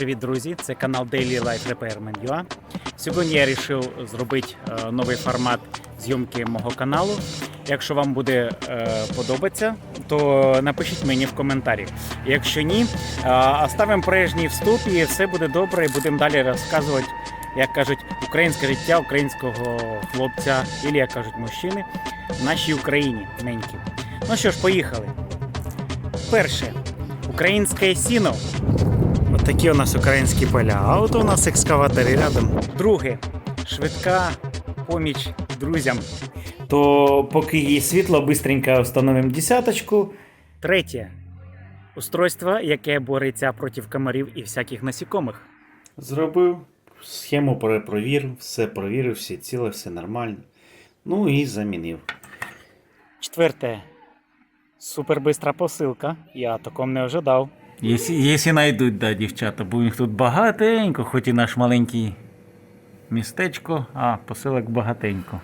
привіт, друзі! Це канал Daily Life Repairman UA. Сьогодні я вирішив зробити е, новий формат зйомки мого каналу. Якщо вам буде е, подобатися, то напишіть мені в коментарі. Якщо ні, е, оставимо прежній вступ і все буде добре. І будемо далі розказувати, як кажуть, українське життя українського хлопця, або, як кажуть мужчини, в нашій Україні неньки. Ну що ж, поїхали. Перше. Українське сіно. Такі у нас українські поля. А от у нас екскаватори рядом. Друге. Швидка поміч друзям. То поки є світло, бистренько встановимо десяточку. Третє. Устройство, яке бореться проти комарів і всяких насікомих. Зробив, схему перепровірив, все провірив, все ціле, все нормально. Ну і замінив. Четверте. Супербистра посилка. Я таком не ожидав. Якщо, якщо знайдуть, да, дівчата, бо їх тут багатенько, хоч і наш маленький містечко, а посилок багатенько.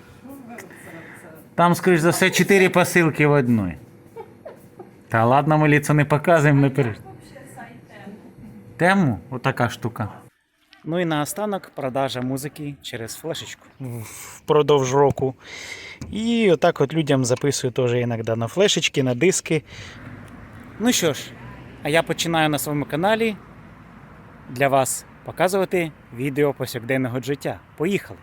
Там, скоріш за все, чотири посилки в одній. Та ладно, ми ліцо не показуємо, не переж. Тему? Отака штука. Ну і наостанок продажа музики через флешечку впродовж року. І отак от людям записую теж іноді на флешечки, на диски. Ну що ж, а я починаю на своєму каналі для вас показувати відео повсякденного життя. Поїхали!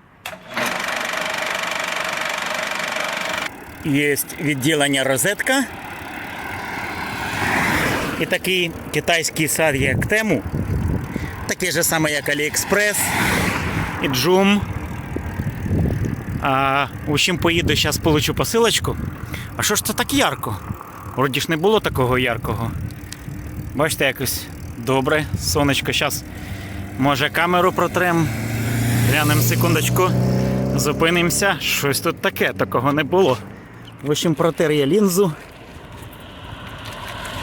Є відділення розетка. І такий китайський сад, як тему. Такий же самий, як AliExpress і Joom. А, в общем, поїду, зараз получу посилочку. А що ж це так ярко? Вроді ж не було такого яркого. Бачите, якось добре. Сонечко, зараз може камеру протрем. Глянемо секундочку. Зупинимося. Щось тут таке, такого не було. В общем, протер я лінзу.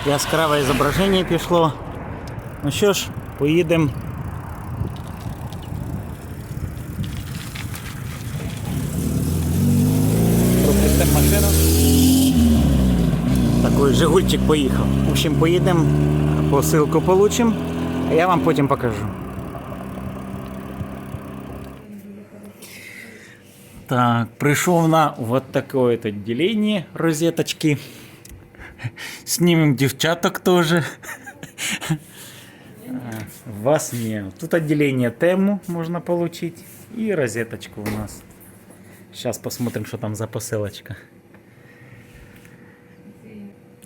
Яскраве зображення пішло. Ну що ж, поїдемо. Пропустимо машину. Такий Жигульчик поїхав. В общем, поїдемо, посилку получимо, а я вам потім покажу. Так, прийшов на вот такое вот отделение розеточки. Снимем девчаток тоже. Вас нет. Тут отделение тему можно получить. И розеточку у нас. Сейчас посмотрим, что там за посылочка.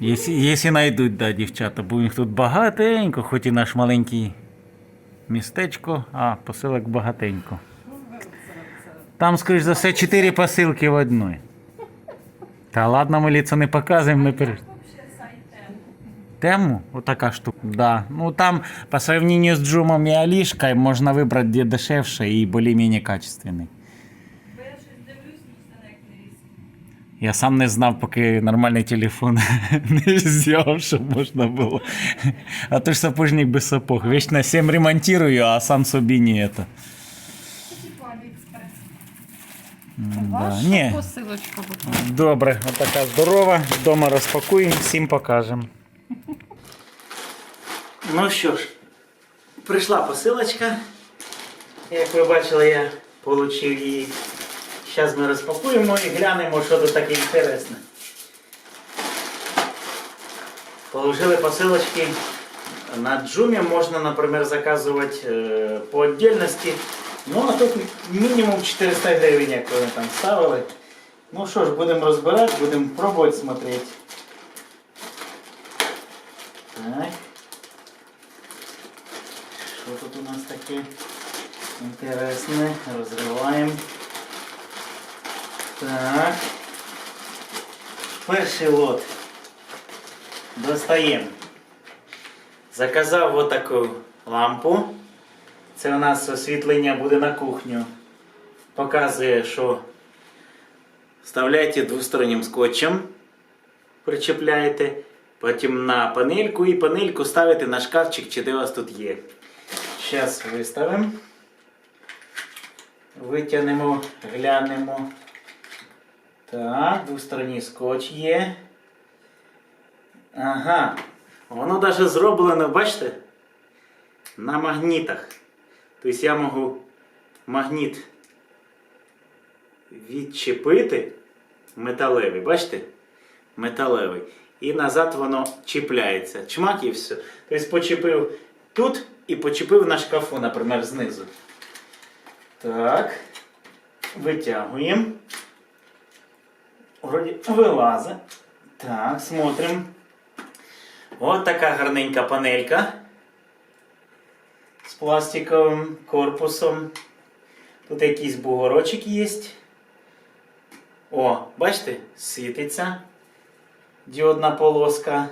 Якщо, знайдуть, да, дівчата, бо їх тут багатенько, хоч і наш маленький містечко, а посилок багатенько. Там, скоріш за все, чотири посилки в одній. Та ладно, ми ліцо не показуємо, не переж. Тему? Отака штука. Да. Ну там по сравнению с Джумом и Алишкой можно выбрать где дешевше и более-менее качественный. Я сам не знав, поки нормальний телефон не взяв, щоб можна було. А то ж сапожник без сапог. Вечно всім ремонтую, а сам собі не Да. Ваша Ні, посилочка буквально. Добре, отака здорова. Вдома розпакуємо, всім покажемо. Ну що ж, прийшла посилочка. Як ви бачили, я отримав її. Зараз ми розпакуємо і глянемо, що тут таке інтересне. Положили посилочки. На джумі можна, наприклад, заказувати е, по отдельності. Ну, а тут мінімум 400 гривень, як вони там ставили. Ну що ж, будемо розбирати, будемо пробувати смотреть. Так. Що тут у нас таке інтересне? Розриваємо. Так. Перший лот. Достаємо. Заказав отаку лампу. Це у нас освітлення буде на кухню. Показує, що вставляєте двостороннім скотчем, причепляєте, потім на панельку і панельку ставите на шкафчик, чи де у вас тут є. Зараз виставимо. Витягнемо, глянемо. Так, двосторонній скотч є. Ага. Воно навіть зроблено, бачите? на магнітах. Тобто я можу магніт відчепити металевий, бачите? Металевий. І назад воно чіпляється. Чмак і все. Тобто почепив тут і почепив на шкафу, наприклад, знизу. Так. Витягуємо. Вроді вилазить. Так, смотрим. От така гарненька панелька з пластиковим корпусом. Тут якийсь бугорочок є. О, бачите, світиться діодна полоска.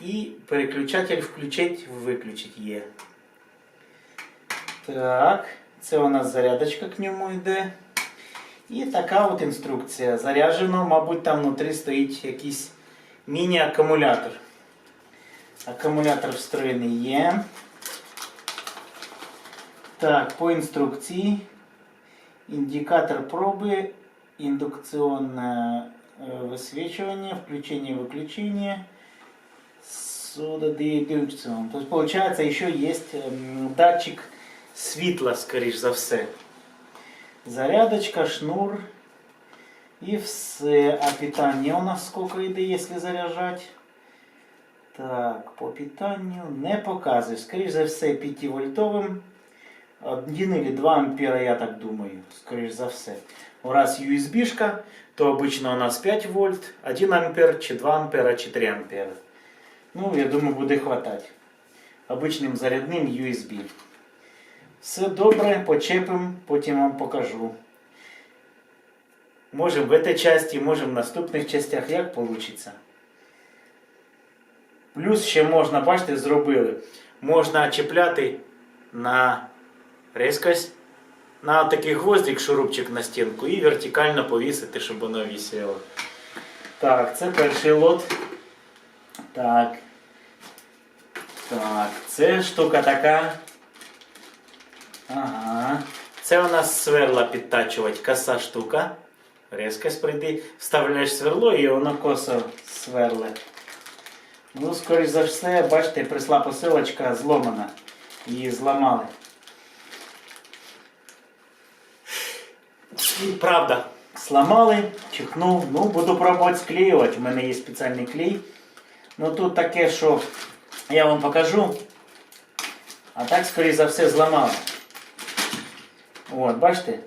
І переключатель включить, виключить є. Так, це у нас зарядочка к ньому йде. І така от інструкція. Заряджено, мабуть, там внутрі стоїть якийсь міні-акумулятор. Акумулятор встроєний є. Так, по інструкції. Індикатор проби, індукційне е, висвічування, включення-виключення. Судодедукціон. Тобто, получается, еще есть ем, датчик світла, скоріш за все. Зарядочка, шнур. І все. А питання у нас сколько йде, якщо заряджати? Так, по питанню не показує. Скоріш за все, 5 вольтовим. 1 или 2 ампера, я так думаю, скоріш за все. У раз USB-шка, то обычно у нас 5 вольт, 1 ампер, чи 2 ампера, чи 3 ампера. Ну, я думаю, буде хватать. Обичним зарядним USB. Все добре, почепимо, потім вам покажу. Можемо в этой часті, можемо в наступних частях, як вийде. Плюс ще можна, бачите, зробили. Можна чіпляти на різкость, на такий гвоздик, шурупчик на стінку і вертикально повісити, щоб воно висело. Так, це перший лот. Так. Так, це штука така. Ага. Це у нас сверла підтачувати, коса штука. Резкость прийди, вставляєш сверло і воно косо сверле. Ну, скоріш за все, бачите, прийшла посилочка зломана. Її зламали. Правда, сломали, чихнув. Ну, буду пробувати склеювати. У мене є спеціальний клей. Ну тут таке, що я вам покажу. А так, скоріше за все, зламали. От, бачите?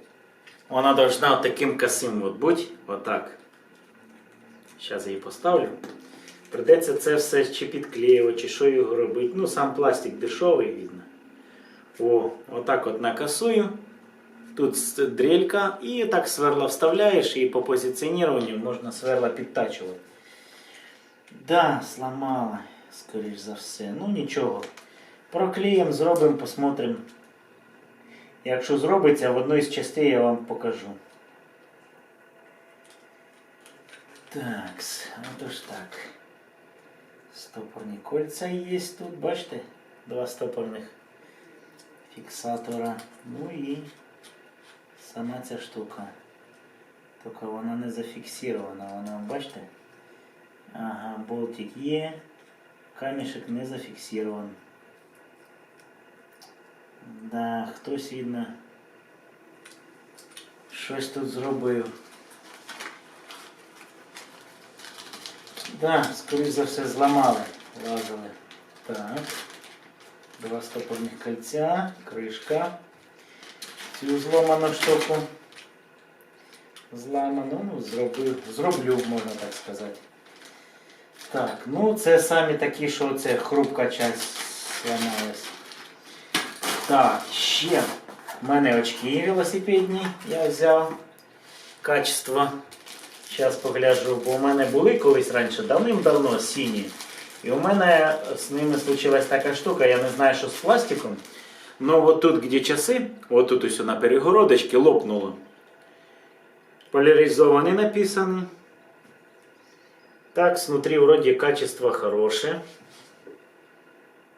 Вона должна таким косим от бути. Отак. Зараз її поставлю. Придеться це все чи підклеювати, чи що його робити. Ну, сам пластик дешевий, видно. О, отак от накасую. Тут дрелька і так сверла вставляєш і по позиціонуванню можна сверла підтачувати. Да, сломала, скоріш за все. Ну нічого. Проклеїмо, зробимо, посмотримо. Якщо зробиться, в одній з частей я вам покажу. Так, отож так. Стопорні кольця є тут, бачите? Два стопорних фіксатора. Ну і сама ця штука. Тільки вона не зафіксирована, вона, бачите? Ага, болтик є. Камішек не зафіксирован. Да, хтось видно щось тут зробив. Да, скоріш за все зламали, лазили. Так. Два стопорних кольця, кришка. Цю зломану штуку. Зламану, ну, зробив, зроблю, можна так сказати. Так, ну це самі такі, що це хрупка часть зламалась. Так, ще в мене очки велосипедні я взяв. Качество. Зараз погляджу, бо у мене були колись раніше давним-давно сині. І у мене з ними случилась така штука, я не знаю, що з пластиком. Но вот тут, где часы, вот тут все на перегородочке лопнуло. Поляризованный написаны. Так, снутри вроде качество хорошее.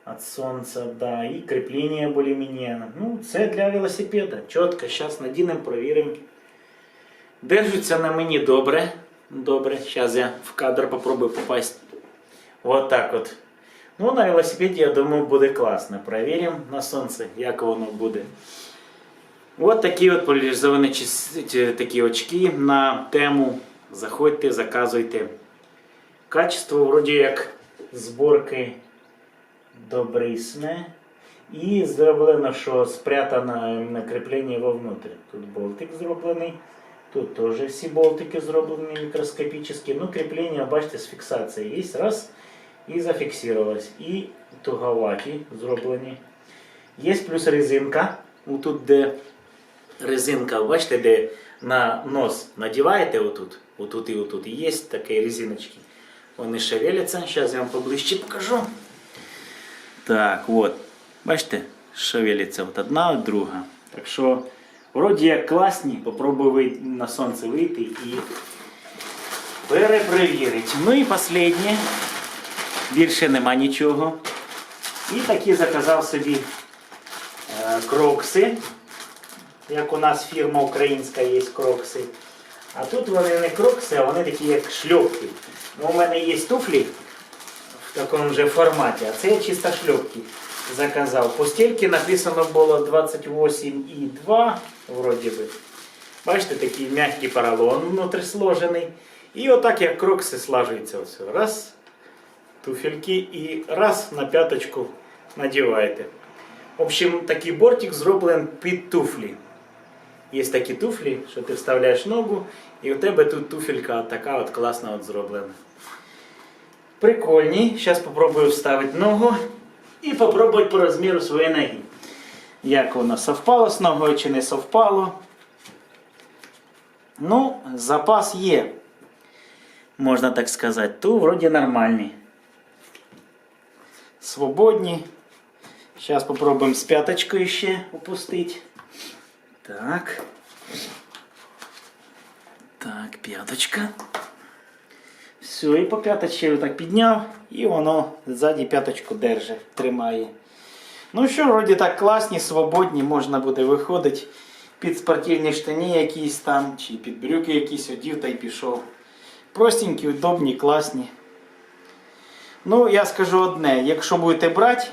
От солнца, да. И крепление более-менее. Ну, це для велосипеда. Чітко. Зараз надінемо, провіримо. Держиться на мені добре. Добре. Зараз я в кадр попробую попасть. Вот так от. Ну, на велосипеді, я думаю, буде класно. Провіримо на сонце, як воно буде. От такі от поляризовані такі очки на тему. Заходьте, заказуйте. Качество вроді як зборки добрисне. І зроблено, що спрятано на кріплення вовнутрі. Тут болтик зроблений. Тут теж всі болтики зроблені мікроскопічні. Ну, кріплення, бачите, з фіксацією є. Раз і зафіксувалось. І туговаті зроблені. Є плюс резинка. Тут де резинка, бачите, де на нос надіваєте отут, отут і отут. Є такі резиночки. Вони шевеляться. Зараз я вам поближче покажу. Так, от. Бачите, шевелиться от одна, друга. Так що, вроді як класні, попробую на сонце вийти і перепровірити. Ну і останнє. Більше нема нічого. І такі заказав собі е, крокси. Як у нас фірма українська є крокси. А тут вони не крокси, а вони такі як шльопки. Ну, у мене є туфлі в такому же форматі, а це чисто шльопки заказав. По стільки написано було 28,2 вроді би. Бачите, такий м'який поролон внутрі сложений. І отак як крокси слажуються. Ось. Раз, туфельки і раз на п'яточку надіваєте. В общем, такий бортик зроблений під туфлі. Є такі туфлі, що ти вставляєш ногу, і у тебе тут туфелька така от класна от зроблена. Прикольні. Зараз спробую вставити ногу і попробувати по розміру своєї ноги. Як воно совпало з ногою чи не совпало. Ну, запас є. Можна так сказати. Ту вроді нормальні. Свободні. Зараз попробуємо з п'яточкою ще опустити. Так. Так, п'яточка. Все, і по п'яточці так підняв, і воно ззаді п'яточку держить, тримає. Ну що, вроді так класні, свободні, можна буде виходити під спортивні штані якісь там, чи під брюки якісь одів та й пішов. Простенькі, удобні, класні. Ну, я скажу одне, якщо будете брати,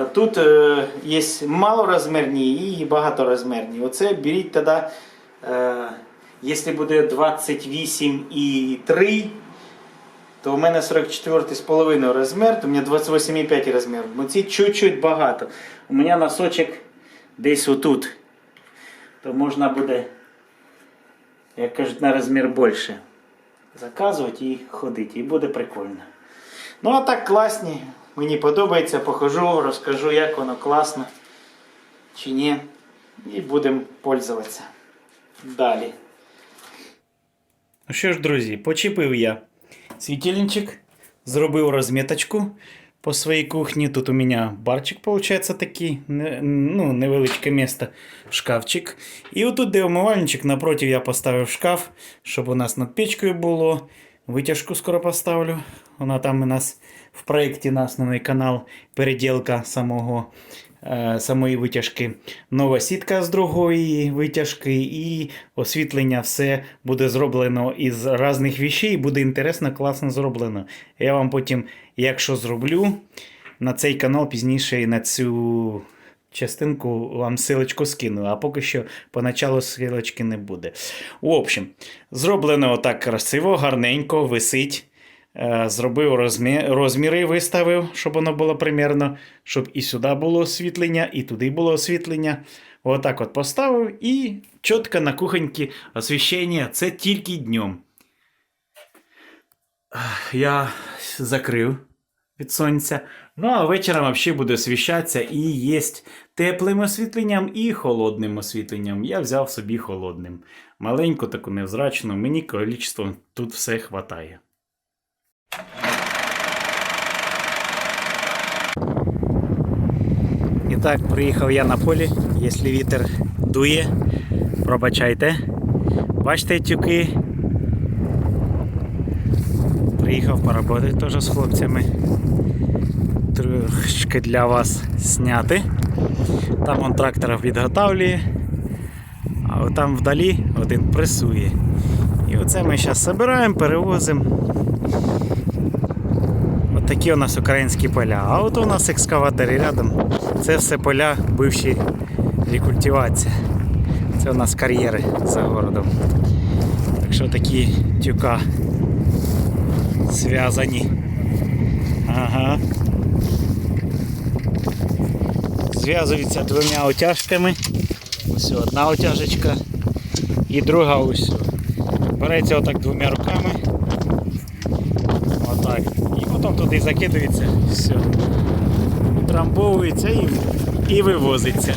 е, тут е, є малорозмірні і багаторозмірні. Оце беріть тоді, е, якщо буде 28,3, то у мене 44,5 розмір, то у мене 28,5 розмір. Ну ці чуть-чуть багато. У мене носочок десь отут. То можна буде, як кажуть, на розмір більше. Заказувати і ходити. І буде прикольно. Ну а так класні. Мені подобається, похожу, розкажу, як воно класно чи ні. І будемо пользуватися. Далі. Ну що ж, друзі, почепив я світильничок, зробив розміточку по своїй кухні. Тут у мене барчик, виходить, такий, ну, невеличке місце, шкафчик. І отут, де умивальничок, напротив я поставив шкаф, щоб у нас над печкою було. Витяжку скоро поставлю. Вона там у нас в проєкті на основний канал переділка самого, самої витяжки. Нова сітка з другої витяжки і освітлення все буде зроблено із різних вещей. Буде інтересно, класно зроблено. Я вам потім, якщо зроблю, на цей канал пізніше і на цю частинку вам силочку скину, а поки що поначалу силочки не буде. В общем, зроблено отак красиво, гарненько, висить. Е, Зробив розмі... розміри, виставив, щоб воно було примірно, щоб і сюди було освітлення, і туди було освітлення. Отак от поставив і чітко на кухоньці освіщення. Це тільки днем. Я закрив від сонця. Ну, а вечором взагалі буде освіщатися і є теплим освітленням і холодним освітленням. Я взяв собі холодним. Маленьку, таку невзрачну, мені количество тут все хватає. І так, приїхав я на полі, якщо вітер дує, пробачайте. Бачите тюки. Приїхав поработати теж з хлопцями. Трошки для вас зняти. Там он трактора підготавлює, а там вдалі один пресує. І оце ми зараз збираємо, перевозимо. Такі у нас українські поля. А от у нас екскаватори рядом. Це все поля бивші рекультивація. Це у нас кар'єри за городом. Так що такі тюка зв'язані. Ага. Зв'язуються двома отяжками. Ось одна отяжечка і друга ось. Береться отак двома руками. Отак. І потім туди закидується. Все. Утрамбовується і, і вивозиться.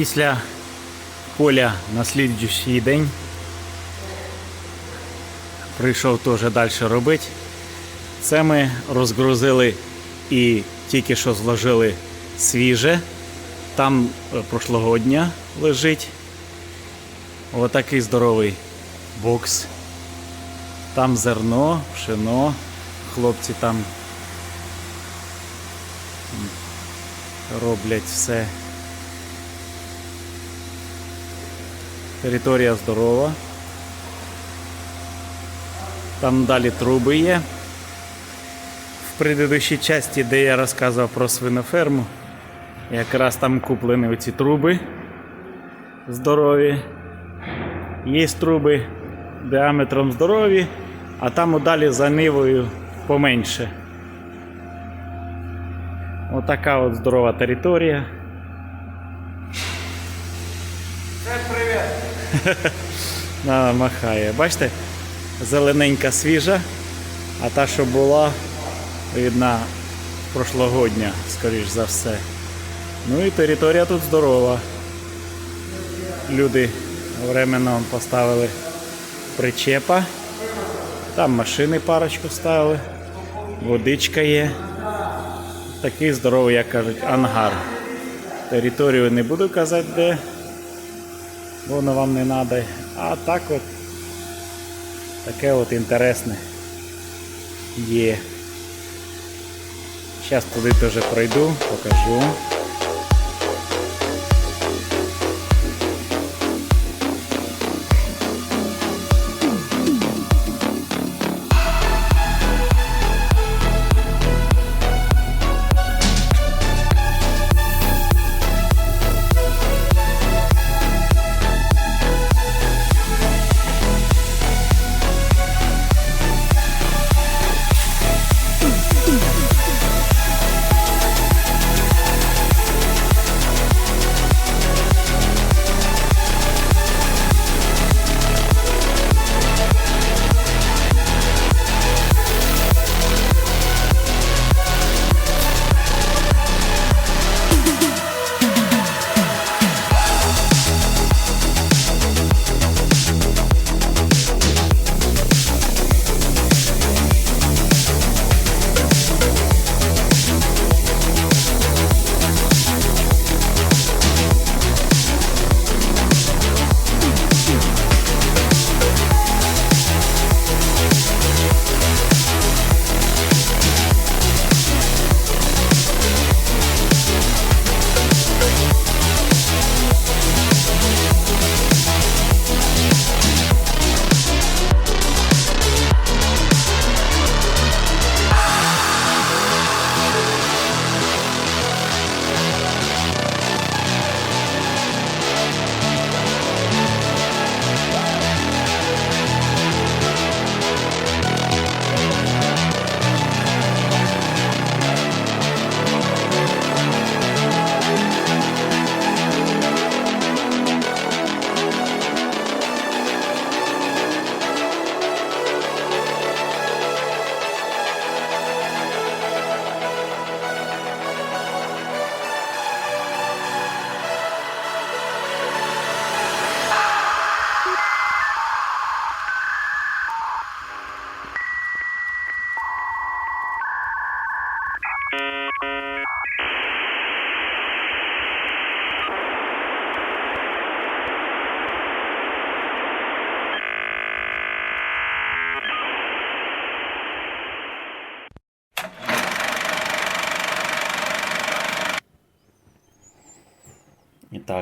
Після поля на слідчий день прийшов теж далі робити. Це ми розгрузили і тільки що зложили свіже. Там е, прошлогодня лежить. Отакий здоровий бокс. Там зерно, пшено. Хлопці там роблять все. Територія здорова. Там далі труби є. В предыдущій часті, де я розказував про свиноферму, якраз там куплені оці труби здорові. Є труби діаметром здорові, а там далі за нивою поменше. Отака от здорова територія. махає. Бачите, зелененька свіжа, а та, що була, видна прошлогодня, скоріш за все. Ну і територія тут здорова. Люди временно поставили причепа. Там машини парочку ставили, водичка є. Такий здоровий, як кажуть, ангар. Територію не буду казати де воно вам не треба. А так от таке от інтересне є. Зараз туди теж пройду, покажу.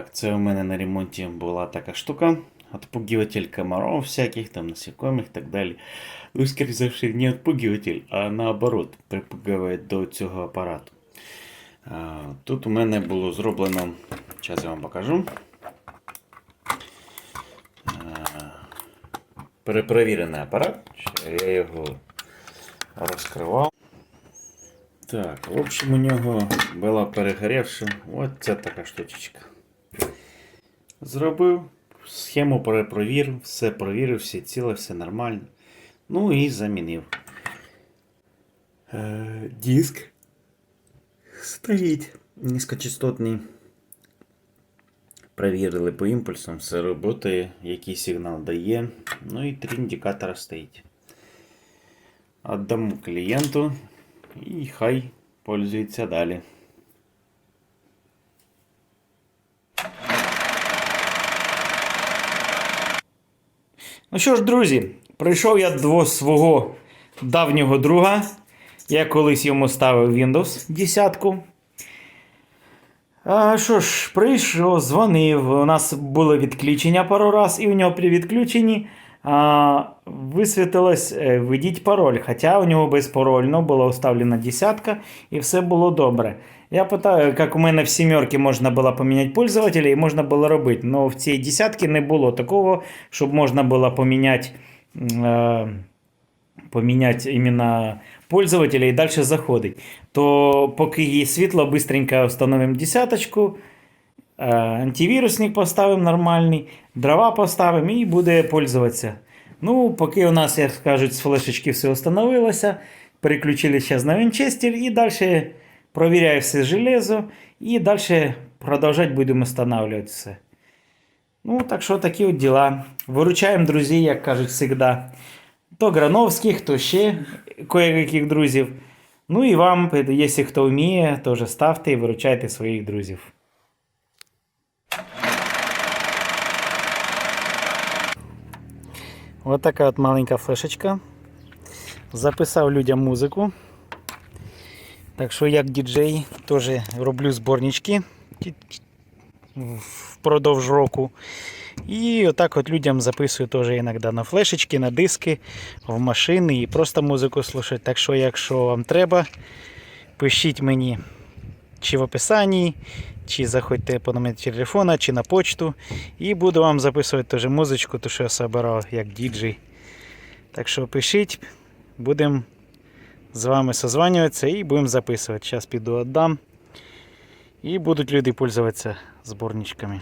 Так, це у мене на ремонті була така штука. Отпугиватель комаров всяких, там насекомых и так далі. Ну, скоріше не отпугиватель, а наоборот, припугиває до цього апарату. Тут у мене було зроблено, зараз я вам покажу. Перепровірений апарат. Я його розкривав. Так, в общем, у нього була перегорівша. Ось ця така штучечка. Зробив, схему перепровірив, все провірив, все ціле, все нормально. Ну і замінив. Е, диск стоїть низькочастотний. Провірили по імпульсам, все працює, який сигнал дає. Ну і три індикатора стоїть. Отдамо клієнту і хай пользується далі. Ну що ж, друзі, прийшов я до свого давнього друга. Я колись йому ставив Windows 10. А що ж, прийшов, дзвонив. У нас було відключення пару раз, і у нього при відключенні а, висвітилось е, введіть пароль. Хоча у нього безпарольно була уставлена десятка і все було добре. Я питаю, як у мене в сімерці можна було поміняти пользователя і можна було робити. Але в цій десятці не було такого, щоб можна було поміняти. Е, поміняти іменно пользователя і далі заходить. То поки є світло, быстренько встановимо десяточку, е, антивірусник поставимо нормальний, дрова поставимо і буде пользуватися. Ну, поки у нас, як кажуть, з флешечки все встановилося, переключили на вінчестер і далі провіряю все железо і далі продовжувати будемо встановлювати все. Ну, так що такі от діла. Виручаємо друзі, як кажуть завжди. То Грановських, то ще кое-яких друзів. Ну і вам, якщо хто вміє, теж ставте і виручайте своїх друзів. Ось така от маленька флешечка. Записав людям музику. Так що, як діджей, теж роблю зборнички впродовж року. І отак от людям записую теж іноді на флешечки, на диски, в машини і просто музику слухати. Так що, якщо вам треба, пишіть мені чи в описанні, чи заходьте по номеру телефона, чи на почту. І буду вам записувати теж музичку, ту, що я собирав як діджей. Так що пишіть, будемо з вами созванюватися і будемо записувати. Зараз піду віддам. І будуть люди пользуватися зборничками.